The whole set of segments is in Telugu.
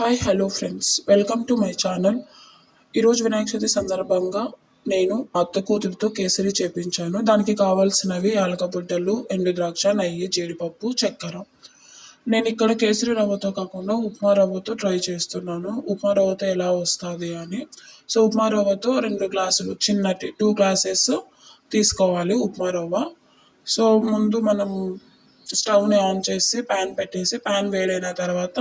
Hi hello friends welcome to my channel ఈరోజు వినాయక చవితి సందర్భంగా నేను అత్త కూతురితో కేసరి చేపించాను. దానికి కావాల్సినవి యాలకబుడ్డలు ఎండు ద్రాక్ష నెయ్యి జీడిపప్పు చక్కెర. నేను ఇక్కడ కేసరి రవ్వతో కాకుండా ఉప్మా రవ్వతో ట్రై చేస్తున్నాను. ఉప్మా రవ్వతో ఎలా వస్తుంది అని. సో ఉప్మా రవ్వతో రెండు గ్లాసులు చిన్నటి టూ గ్లాసెస్ తీసుకోవాలి ఉప్మా రవ్వ. సో ముందు మనం స్టవ్ని ఆన్ చేసి ప్యాన్ పెట్టేసి ప్యాన్ వేడైన తర్వాత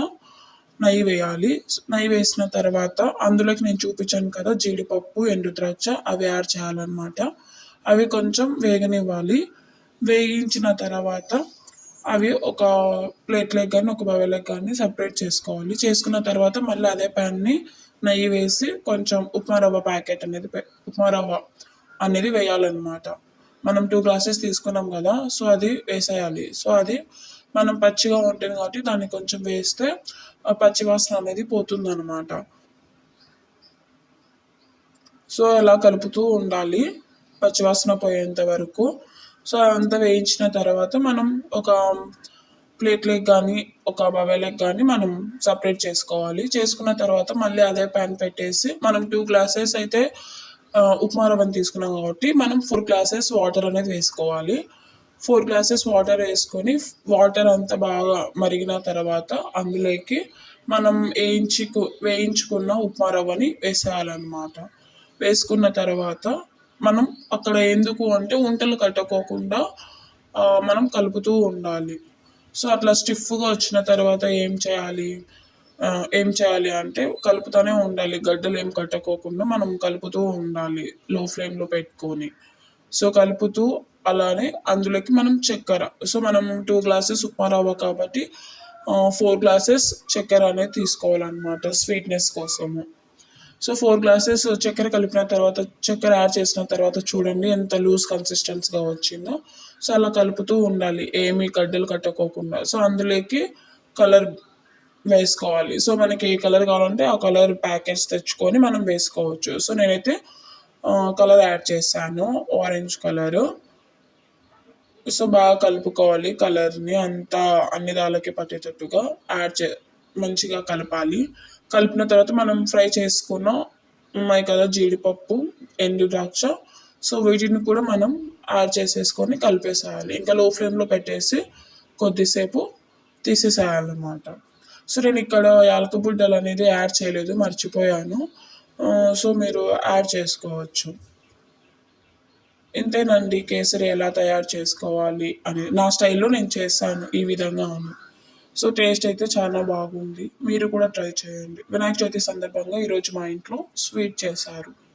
నెయ్యి వేయాలి. నెయ్యి వేసిన తర్వాత అందులోకి నేను చూపించాను కదా జీడిపప్పు ఎండు ద్రాక్ష అవి యాడ్ చేయాలన్నమాట. అవి కొంచెం వేగనివ్వాలి. వేయించిన తర్వాత అవి ఒక ప్లేట్లకు కానీ ఒక బవెలకు కానీ సపరేట్ చేసుకోవాలి. చేసుకున్న తర్వాత మళ్ళీ అదే ప్యాన్ని నెయ్యి వేసి కొంచెం ఉప్మా రవ్వ ప్యాకెట్ అనేది ఉప్మా రవ్వ అనేది వేయాలన్నమాట. మనం టూ గ్లాసెస్ తీసుకున్నాం కదా సో అది వేసేయాలి. సో అది మనం పచ్చిగా ఉంటుంది కాబట్టి దాన్ని కొంచెం వేస్తే పచ్చివాసన పచ్చి వాసన అనేది పోతుంది అనమాట సో అలా కలుపుతూ ఉండాలి పచ్చివాసన పోయేంత వరకు. సో అంతా వేయించిన తర్వాత మనం ఒక ప్లేట్లకు కానీ ఒక బవేలకు కానీ మనం సపరేట్ చేసుకోవాలి. చేసుకున్న తర్వాత మళ్ళీ అదే ప్యాన్ పెట్టేసి మనం టూ గ్లాసెస్ అయితే ఉప్మా రవ్వని తీసుకున్నాం కాబట్టి మనం ఫోర్ గ్లాసెస్ వాటర్ అనేది వేసుకోవాలి. ఫోర్ గ్లాసెస్ వాటర్ వేసుకొని వాటర్ అంతా బాగా మరిగిన తర్వాత అందులోకి మనం వేయించుకు వేయించుకున్న ఉప్మా రవ్వని వేసేయాలన్నమాట. వేసుకున్న తర్వాత మనం అక్కడ ఎందుకు అంటే ఉంటలు కట్టుకోకుండా మనం కలుపుతూ ఉండాలి. సో అట్లా స్టిఫ్గా వచ్చిన తర్వాత ఏం చేయాలి? ఏం చేయాలి అంటే కలుపుతూనే ఉండాలి. గడ్డలు ఏం కట్టుకోకుండా మనం కలుపుతూ ఉండాలి లో ఫ్లేమ్లో పెట్టుకొని. సో కలుపుతూ అలానే అందులోకి మనం చక్కెర. సో మనం టూ గ్లాసెస్ ఉప్మా రవ్వ కాబట్టి ఫోర్ గ్లాసెస్ చక్కెర అనేది తీసుకోవాలన్నమాట స్వీట్నెస్ కోసము. సో ఫోర్ గ్లాసెస్ చక్కెర కలిపిన తర్వాత చక్కెర యాడ్ చేసిన తర్వాత చూడండి ఎంత లూజ్ కన్సిస్టెన్స్గా వచ్చిందో. సో అలా కలుపుతూ ఉండాలి ఏమి గడ్డలు కట్టుకోకుండా. సో అందులోకి కలర్ వేసుకోవాలి. సో మనకి ఏ కలర్ కావాలంటే ఆ కలర్ ప్యాకెట్స్ తెచ్చుకొని మనం వేసుకోవచ్చు. సో నేనైతే కలర్ యాడ్ చేశాను ఆరెంజ్ కలరు. సో బాగా కలుపుకోవాలి కలర్ని అంతా అన్ని దాళ్ళకి పట్టేటట్టుగా యాడ్ చే మంచిగా కలపాలి. కలిపిన తర్వాత మనం ఫ్రై చేసుకున్న ఉన్నాయి కదా జీడిపప్పు ఎండు ద్రాక్ష. సో వీటిని కూడా మనం యాడ్ చేసేసుకొని కలిపేసేయాలి. ఇంకా లో ఫ్లేమ్లో పెట్టేసి కొద్దిసేపు తీసేసేయాలన్నమాట. సో నేను ఇక్కడ యాలక బుడ్డలు అనేది యాడ్ చేయలేదు మర్చిపోయాను. సో మీరు యాడ్ చేసుకోవచ్చు. ఇంతేనండి కేసరి ఎలా తయారు చేసుకోవాలి అని. నా స్టైల్లో నేను చేశాను ఈ విధంగా ఉంది. సో టేస్ట్ అయితే చాలా బాగుంది. మీరు కూడా ట్రై చేయండి. వినాయక చవితి సందర్భంగా ఈరోజు మా ఇంట్లో స్వీట్ చేశారు.